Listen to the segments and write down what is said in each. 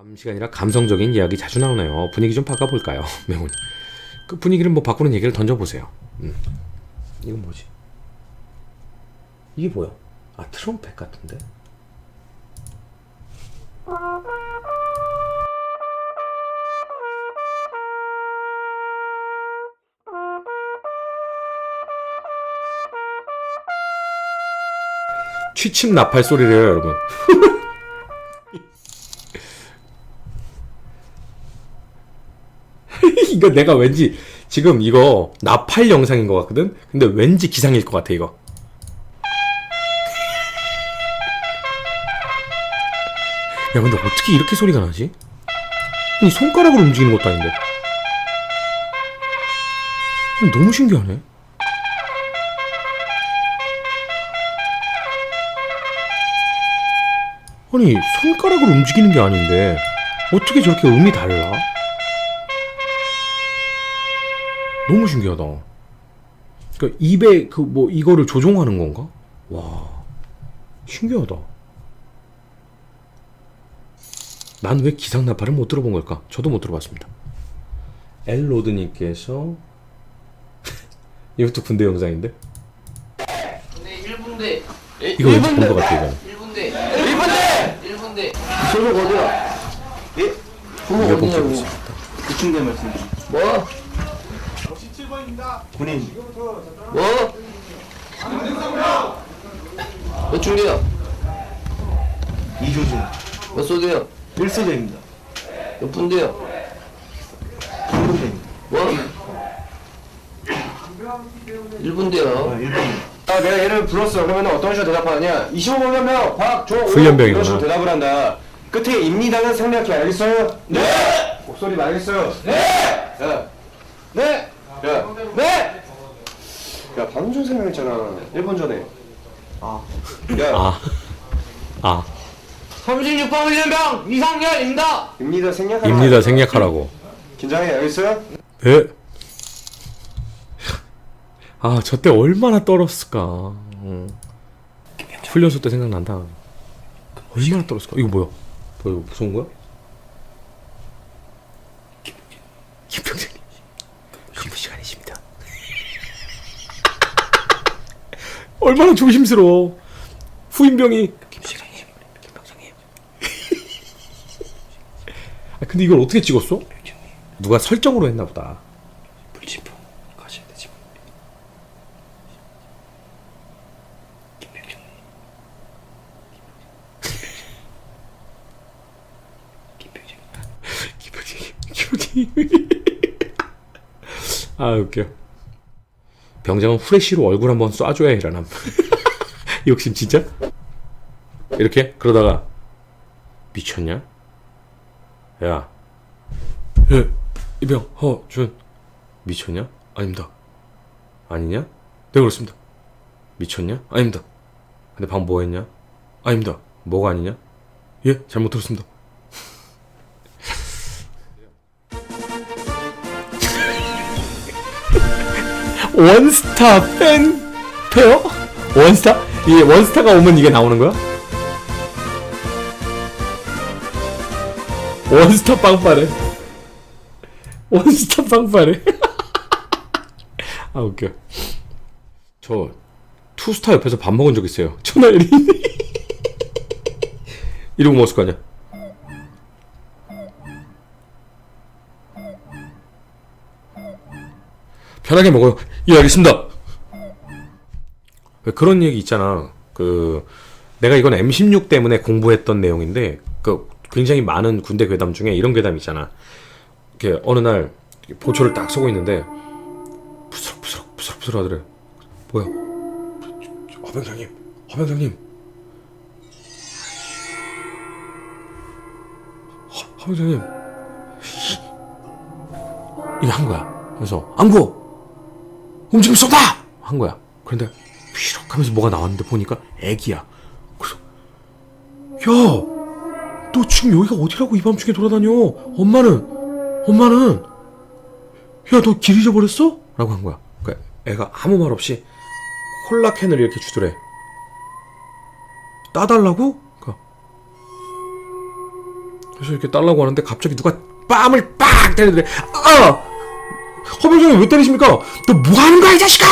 암시가 아니라 감성적인 이야기 자주 나오네요. 분위기 좀 바꿔볼까요, 명훈? 그 분위기를 뭐 바꾸는 얘기를 던져보세요. 음. 이건 뭐지? 이게 뭐야? 아 트럼펫 같은데? 취침 나팔 소리래요, 여러분. 이거 내가 왠지 지금 이거 나팔 영상인 것 같거든? 근데 왠지 기상일 것 같아, 이거. 야, 근데 어떻게 이렇게 소리가 나지? 아니, 손가락으로 움직이는 것도 아닌데. 너무 신기하네. 아니, 손가락으로 움직이는 게 아닌데, 어떻게 저렇게 음이 달라? 너무 신기하다. 그러니까 입에 그 뭐 이거를 조종하는 건가? 와, 신기하다. 난 왜 기상 나팔을 못 들어본 걸까? 저도 못 들어봤습니다. 엘로드님께서 이것도 군대 영상인데? 근데 1분대 이거 왠지 본것 같아 이거는. 1분대 1분대 1분대 소속 어디야? 예? 이어폰 끼고 어디냐고 있습니다. 구충대 말씀. 뭐? 군인 뭐? 몇 중대야? 이조준 몇 소대야? 1소대입니다. 몇? 3분대입니다. 뭐? 1분대야 아, 1분. 아, 내가 얘를 불렀어. 그러면 어떤 식으로 대답하느냐? 25명명 박조 훈련병이구나. 이런 식으로 대답을 한다. 끝에 입니다는 생략해. 알겠어요? 네. 목소리 알겠어요? 네. 야. 네. 야. 네. 야, 방금 전 생각했잖아. 1분 전에. 아. 야. 아, 아, 36번 훈련병 이상열입니다 입니다 생략하라. 입니다 생략하라고. 긴장해. 알겠어요? 에? 아, 저 때 얼마나 떨었을까. 음. 훈련소 때 생각난다. 얼마나 떨었을까. 이거 뭐야? 뭐 이거 무서운 거야? 김병장님. 근무 시간이십니다. 얼마나 조심스러워. 후임병이. 김병장님. 김병장님. 아, 근데 이걸 어떻게 찍었어? 누가 설정으로 했나 보다. 불침분 가셔야 되지. 김병준. 김병준. 기분이 기분이 아 웃겨 병장은 후레쉬로 얼굴 한번 쏴줘야 일어남 욕심 진짜? 이렇게 그러다가 미쳤냐? 야 예, 이병 허 준 미쳤냐? 아닙니다 아니냐? 네 그렇습니다 미쳤냐? 아닙니다 근데 방금 뭐 했냐? 아닙니다 뭐가 아니냐? 예 잘못 들었습니다 원스타 팬? 페어? 원스타? 이게 원스타가 오면 이게 나오는 거야? 원스타 빵빠레. 원스타 빵빠레. 아 웃겨. 저 투스타 옆에서 밥 먹은 적 있어요. 천하일이 이러고 먹었을 거 아니야 편하게 먹어요. 예, 알겠습니다. 왜 그런 얘기 있잖아. 그 내가 이건 M16 때문에 공부했던 내용인데 그 굉장히 많은 군대 괴담 중에 이런 괴담 있잖아. 이렇게 어느 날 보초를 딱 서고 있는데 부스럭 부스럭 부스럭 부스럭 하더래. 뭐야? 허병장님, 허병장님. 허- 허병장님. 이게 한 거야. 그래서 안구 움직임 쏜다! 한 거야. 그런데 휘럭 하면서 뭐가 나왔는데 보니까 애기야. 그래서 야, 너 지금 여기가 어디라고 이 밤중에 돌아다녀? 엄마는 엄마는 야, 너길 잃어버렸어? 라고 한 거야. 그러니까 애가 아무 말 없이 콜라 캔을 이렇게 주더래. 따달라고? 그러니까 그래서 이렇게 딸라고 하는데 갑자기 누가 뺨을 빡 때리더래. 아! 허병장님 왜 때리십니까? 너 뭐 하는 거야 이 자식아!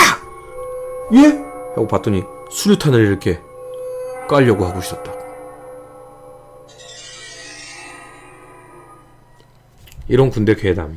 예? 하고 봤더니 수류탄을 이렇게 깔려고 하고 있었다. 이런 군대 괴담이